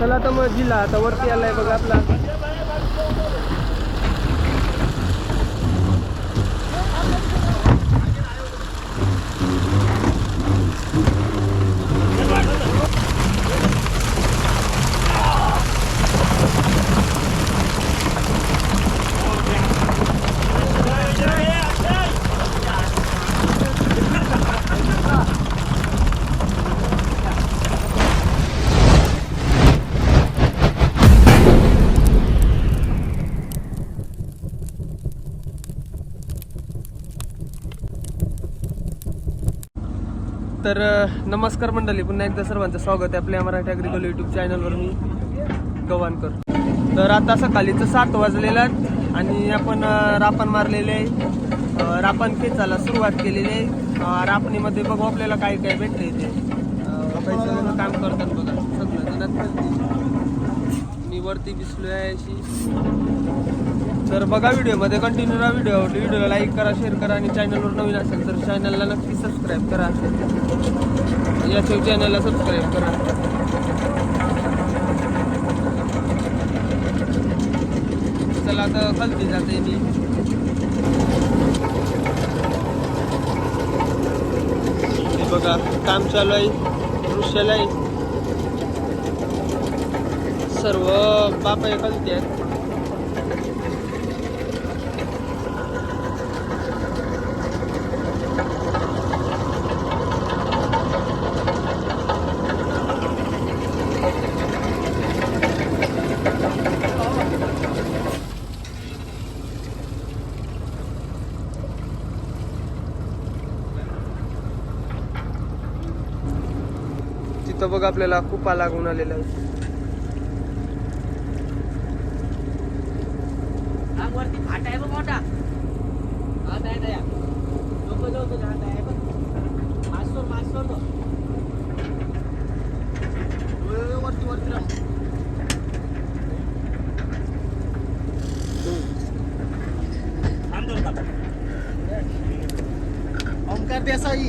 चला आता मग जिल्हा आता वरती आलाय बघा आपला. तर नमस्कार मंडळी पुन्हा एकदा सर्वांचं स्वागत आहे आपल्या मराठी अग्रिकल युट्यूब चॅनलवर मी गवानकर तर आता सकाळीचं सात वाजलेलं आहे आणि आपण रापण मारलेले आहे. रापण खेचायला सुरुवात केलेली आहे. रापणीमध्ये बघू आपल्याला काय काय भेटते ते. काम करतात बघा सगळं जणात मी वरती बिसलो आहे अशी. तर बघा व्हिडिओमध्ये कंटिन्यू राहा व्हिडिओ व्हिडिओला लाईक करा शेअर करा आणि चॅनलवर नवीन असेल तर चॅनलला नक्की सबस्क्राईब करा. याशिवाय चॅनलला सबस्क्राईब करा. चला आता खालती जाते मी. बघा काम चालू आहे. दृश्याला आहे. सर्व बापा खालती आहेत. आपल्याला कुपा लागून आलेला आहे. ओंकार देसाई.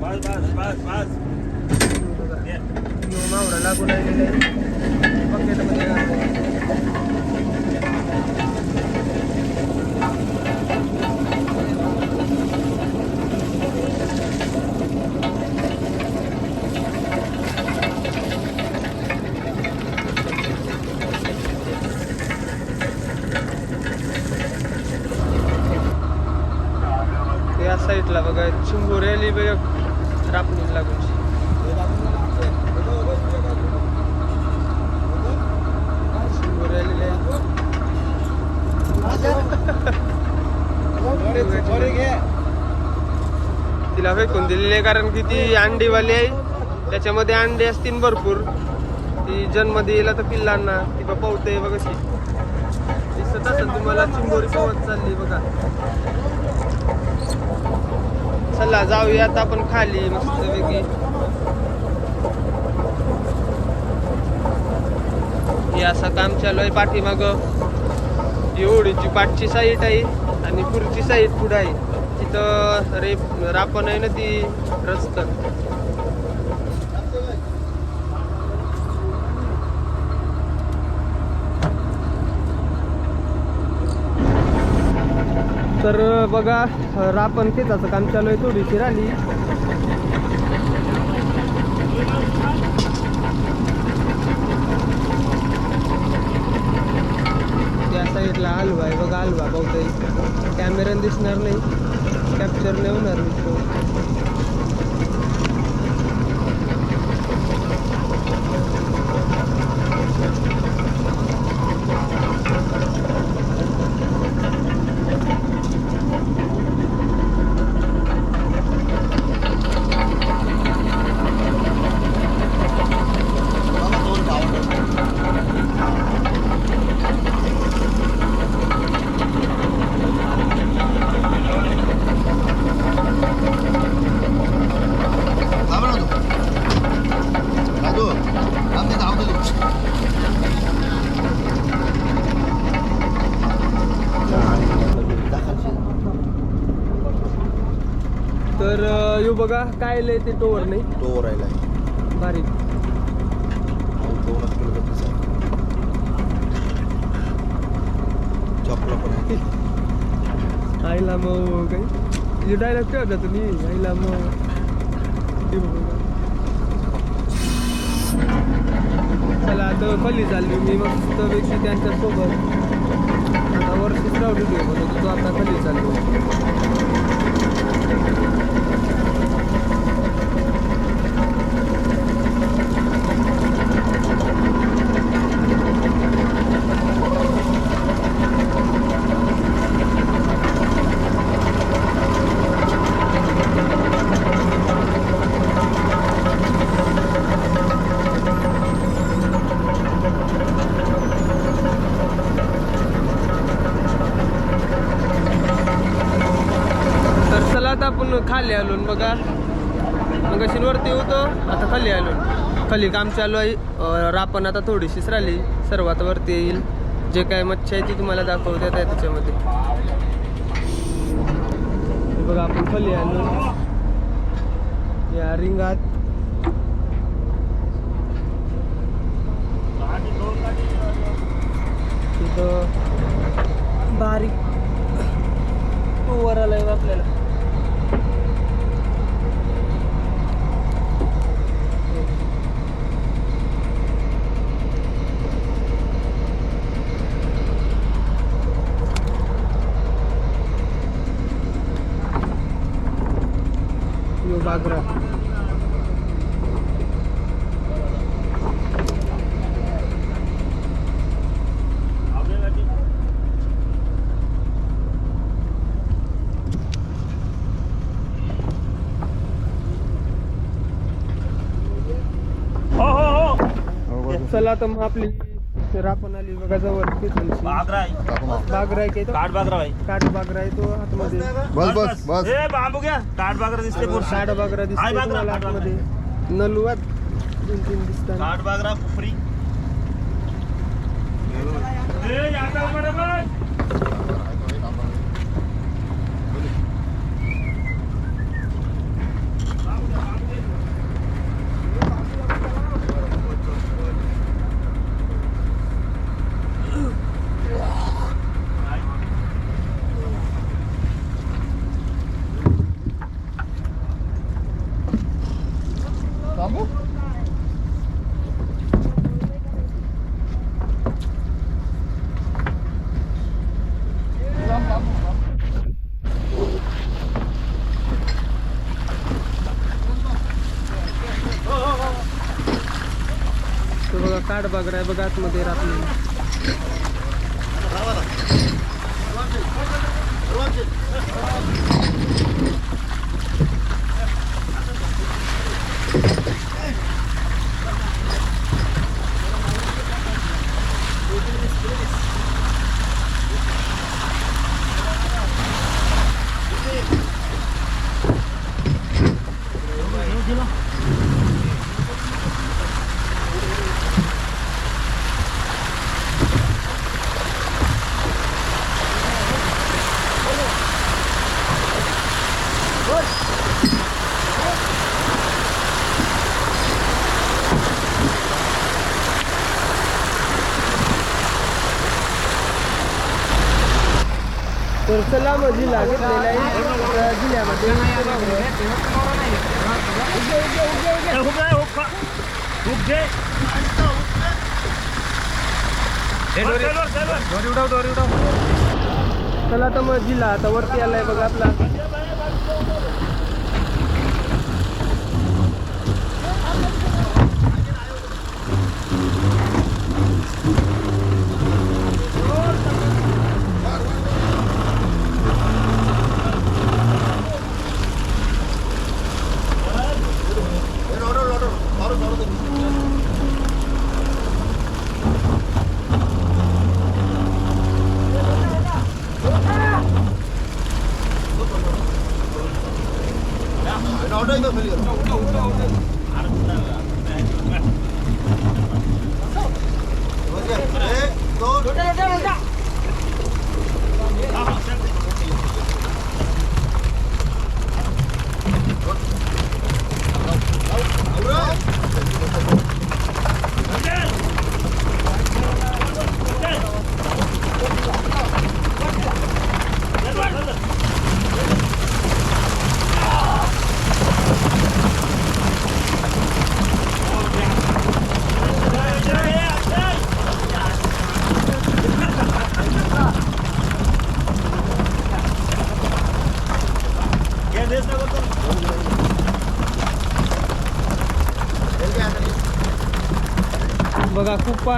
बस बस बस बस. मावरा लागून आलेला आहे. बकेटमध्ये या साईडला बघा चिंबोरी आली रापणी लागून चिंबोरी आलेली आहे तिला दिलेली आहे. कारण की ती अंडीवाली आहे. त्याच्यामध्ये अंडी असतील भरपूर. ती जन्म देईल तर पिल्लांना. ती बा पवते बघा कशी दिसत असेल तुम्हाला चिंबोरी पवत चालली बघा. चला जाऊयात आपण खाली मस्तपैकी. हे असं काम चालू आहे पाठीमाग. एवढीची पाठची साईट आहे आणि पुढची साईट पुढं आहे. तिथं रे रापण आहे ना ती रस्त. तर बघा रापण खेचाचं काम चालू आहे थोडीशी राहिली. त्या साईडला हलवा आहे बघा हलवा बहुतेक. कॅमेऱ्याने दिसणार नाही. कॅप्चर नाही होणार व्ह्यू बघा काय लय ते टोवर नाही. टोवर आहे. बारीक आईला मग काही डायरेक्ट काय होता तुम्ही? आईला मग चला आता खाली चालली मी? मस्त पैकी त्यांच्यासोबत आता वर सुचरावली होती म्हणून तो आता खाली चालली बघा मग वरती होतो आता खाली आलो. खाली काम चालू आहे. रापण आता थोडीशीच राहिली. सर्वात वरती येईल. जे काय मच्छी आहे ती तुम्हाला दाखवतात आहे त्याच्यामध्ये. बघा आपण खाली आलो. या रिंगात. तिथं बारीक. वर आलाय आपल्याला. बागरा हो हो हो. चला आता मग आपली रापण आली बघा जवळ तिथलची. बागरा आहे बागरा आहे की तो? काठ बागरा आहे काठ बागरा आहे तो आतमध्ये बस बस बस ए बांबू घ्या. काठ बागरा दिसते पुरुष काठ बागरा आहे दिसतोय बागरा, तुम्हाला काठ आतमध्ये नलुवात दोन तीन दिसतात. काठ बागरा फ्री ए याचा बरोबर थांबू तो बघा काठ बागरा आहे बघा आतमध्ये राहतो घेतलेला आहे त्या जिल्ह्यामध्ये. चला तर मग जिल्हा आता वरती आलाय बघा आपला.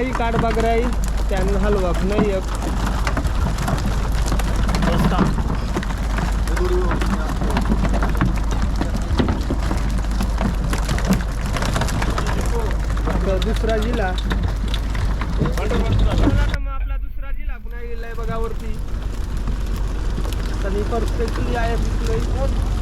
बघा खूप आहे काठबागराई त्यानं हलवा नाही एक रस्ता तर दुसरा जिल्हा चला तर मग आपला दुसरा जिल्हा पुन्हा गेलाय बघा वरती आणि परफेक्टली आहे दिसलोय हे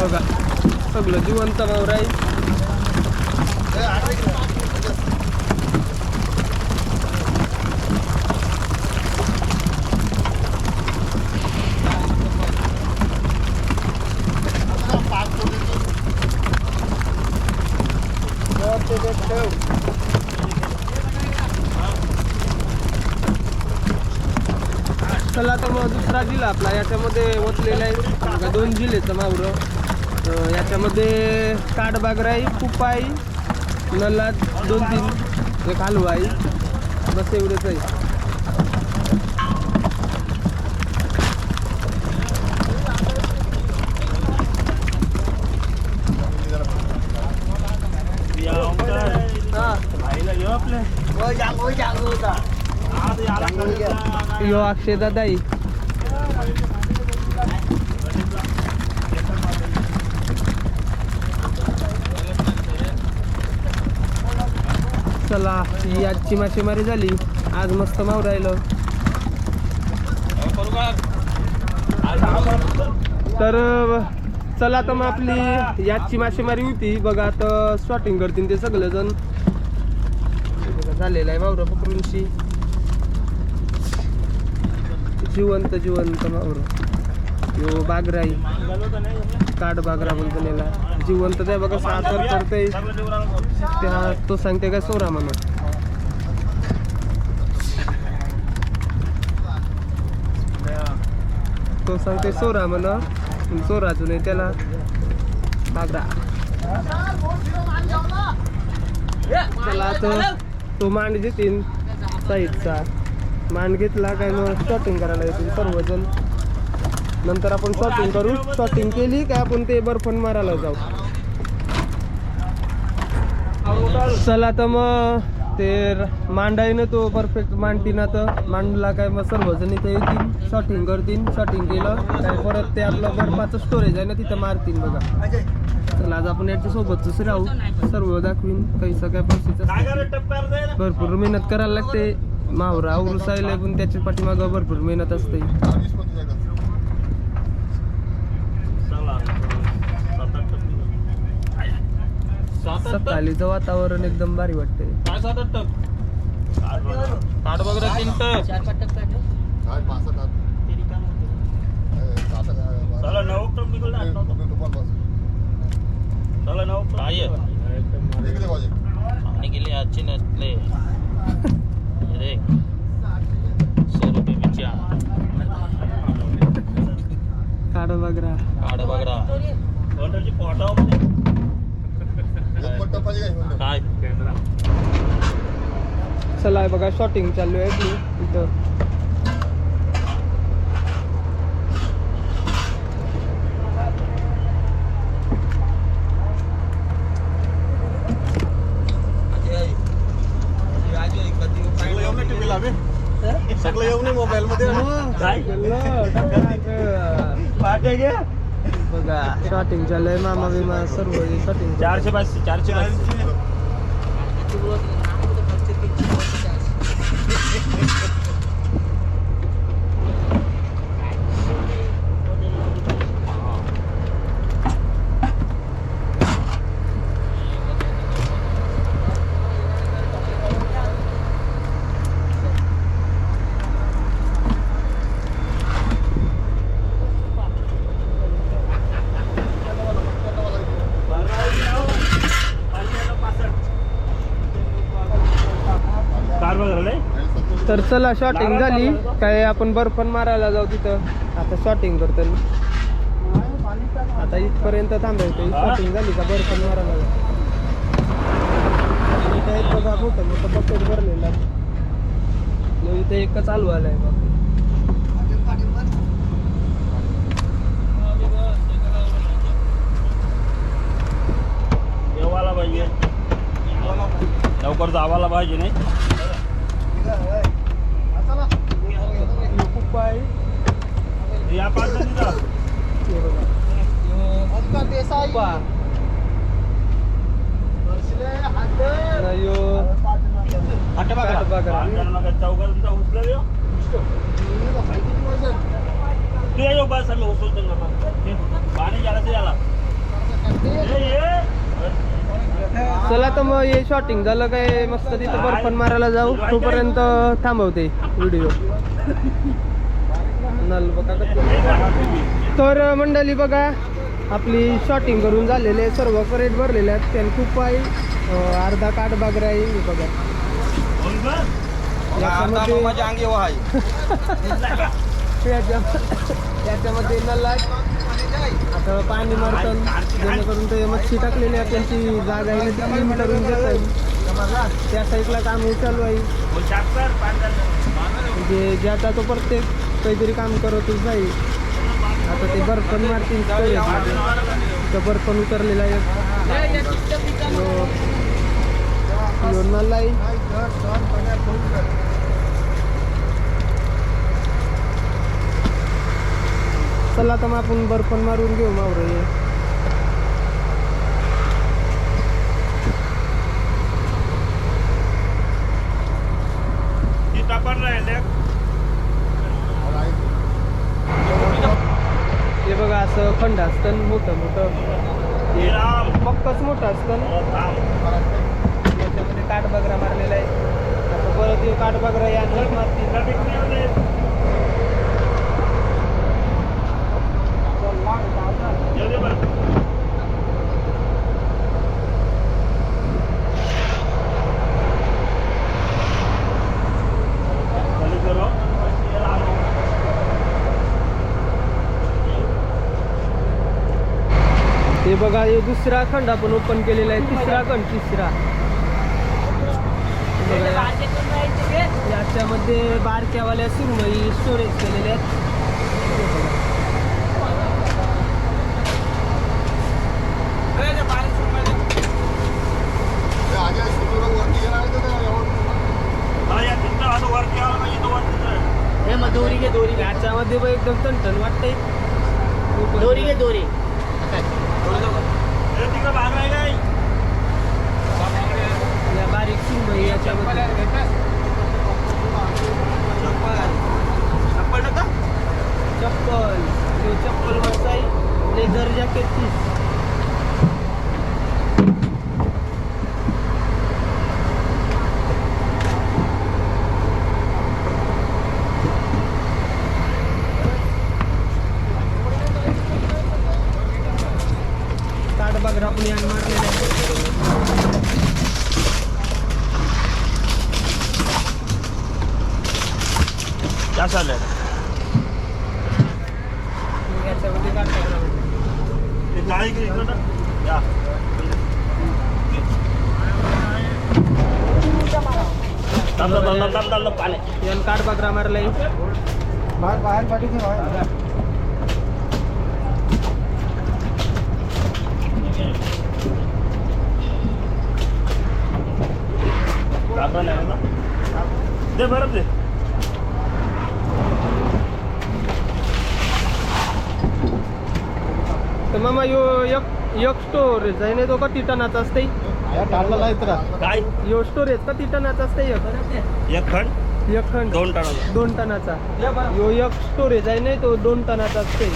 बघा सगळं जिवंत मावर आहे चला तर मग दुसरा जिल्हा आपला याच्यामध्ये ओतलेला आहे. बघा दोन जिल्ह्याचं मावरं याच्यामध्ये काठबागराई कुपाई नलाद दोन तीन एक हलवाई बस एवढंच आहे. या अक्षय दादा चला ही आजची मासेमारी झाली. आज मस्त माव राहिलं. तर चला तर मग आपली याची मासेमारी होती. बघा आता शॉटिंग करतील ते सगळेजण. झालेलं आहे मावरं पकडूनशी. जिवंत जिवंत मावरं. यो बागराई काट काठ बागरा बोलतो जिवंत त्या बघा साखर करते त्या तो सांगते काय सोरा म्हणून? तो सांगते सोरा म्हण सोरा अजून त्याला. बागरा. चला तो तो मांड घेतील साईडचा. मांड घेतला काय मग शॉपिंग करायला येतील सर्वजण. नंतर आपण शॉपिंग करू. शॉपिंग केली काय आपण ते बर्फन मारायला जाऊ. चला तर मग ते मांडायनं तो परफेक्ट मांडतीन तर मांडला काय मग सर्वजण इथे येतील. शॉटिंग करतील. शॉटिंग केलं. काय परत ते आपलं बर्फाचं स्टोरेज आहे ना तिथं मारतील बघा. चला आज आपण याच्या सोबतच राहू. सर्व दाखवीन कैसं काय काय भरपूर मेहनत करायला लागते. मावरा उरसायला पण त्याच्या पाठीमागं भरपूर मेहनत असते चला सात आठ टप्पे सात आठ टप सकाळीचं वातावरण एकदम भारी वाटते काय सात आठ टप वगैरे तीन चार. चला नऊ टप निघाल आठ नऊ टप. चला नऊ टप आहे? पाणी गेली आजची नसले. अरे. सौ रुपये बिचा काढ बघरा काढ बघा पोटाव काय चला बघा शॉटिंग चालू आहे आपली इथं. सगळं येऊ नये मोबाईल मध्ये काय पाटे घे बघा शॉटिंग चालू आहे मामा बिमा सर्व शॉटिंग चारशे पाचशे चारशे पाचशे. तर चला शॉटिंग झाली. काय आपण बर्फन मारायला जाऊ तिथं. आता शॉटिंग करतो आता इथपर्यंत थांबायचं शॉटिंग झाली का बर्फन मारायला जाऊ. इथं एक बघा मोठं मोठं बकेट भरलेलं आहे. लो इथं एक चालू आलाय बघ. लवकर जावाला पाहिजे नाही. या पाच हे। ये, ये. चला तर मग हे शॉटिंग झालं काय? मस्त तिथं बर्फन मारायला जाऊ. तोपर्यंत थांबवते व्हिडिओ नल. तर मंडळी बघा आपली शॉटिंग करून झालेले आहे, सर्व करेट भरलेले आहेत. त्याने खूप आहे. अर्धा काठ बागरा आहे. बघा. बोल गं. याच्यामध्ये याच्या- याच्यामध्ये नल. आता पाणी मारतं जेणेकरून ते मच्छी टाकलेली आहे त्यांची जागा आहे. ती करून त्या साईडला काम चालू आहे. म्हणजे ज्याचा तो प्रत्येक काहीतरी काम करतच नाही आता ते बर्फन मारतील तर. बर्फन उतरलेला आहे. यो- आहे चला तर मग आपण बर्फन मारून घेऊ मावरं हे ती टापण राहिले हे बघा असं खंड असतं मोठं मोठं. हे पक्कच मोठं असतं याच्यामध्ये काठबागरा मारलेला आहे. आता परत येऊ काठबागरा या नळ मारतील येऊ दे बरं. खाली करू. हे राम. हे बघा हे दुसरा खंड आपण ओपन केलेला आहे. तिसरा खंड तिसरा. याच्यामध्ये बारक्यावाल्या सुरमई स्टोरेज केलेल्या आहेत. दोरी घे दोरी याच्यामध्ये एकदम टणटण वाटतंय. दोरी घे दोरी हे तिकडं बाहेर आहे काय? या बारीक सुरमई याच्यामध्ये चप्पल चप्पल मस्त आहे लेदर जॅकेट तीस ताडबाग आपण यान मारलेले आहे जास्त आलंय. याच्यामध्ये काढतात ते जाळी इकडे इकडं टाक. या. थांब, थांब, थांब, थांब, बाहेर बाहेर पाठी दे बरं दे तर मामा यो एक एक स्टोरेज आहे ना तो का टनाचा असते काय? यो स्टोरेज किती टनाचा असते एक. एक खंड? एक खंड. दोन टनाचा. दोन टनाचा. यो एक स्टोरेज आहे नाही तो दोन टनाचा असते.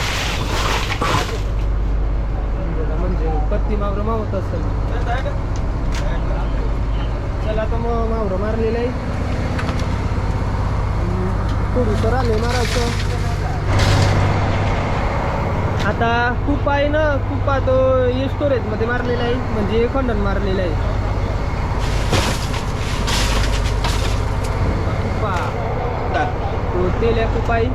म्हणजे पत्ती मावरं मावत असेल. चला तर मग मावरं मारलेलं आहे थोडीसं आले मारायचं. आता खूप आहे ना खूप तो स्टोरेजमध्ये मारलेला आहे म्हणजे खंडन मारलेला आहे. खूप आहे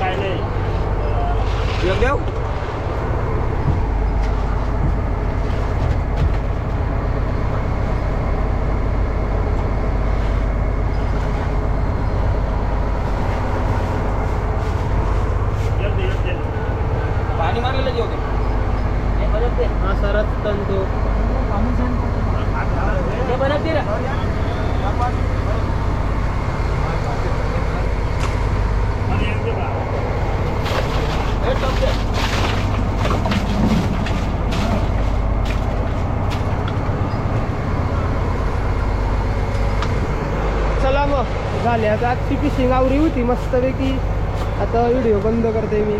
काय नाही. झाले आता आजची फिशिंग आवरी होती मस्तपैकी आता व्हिडिओ बंद करते मी.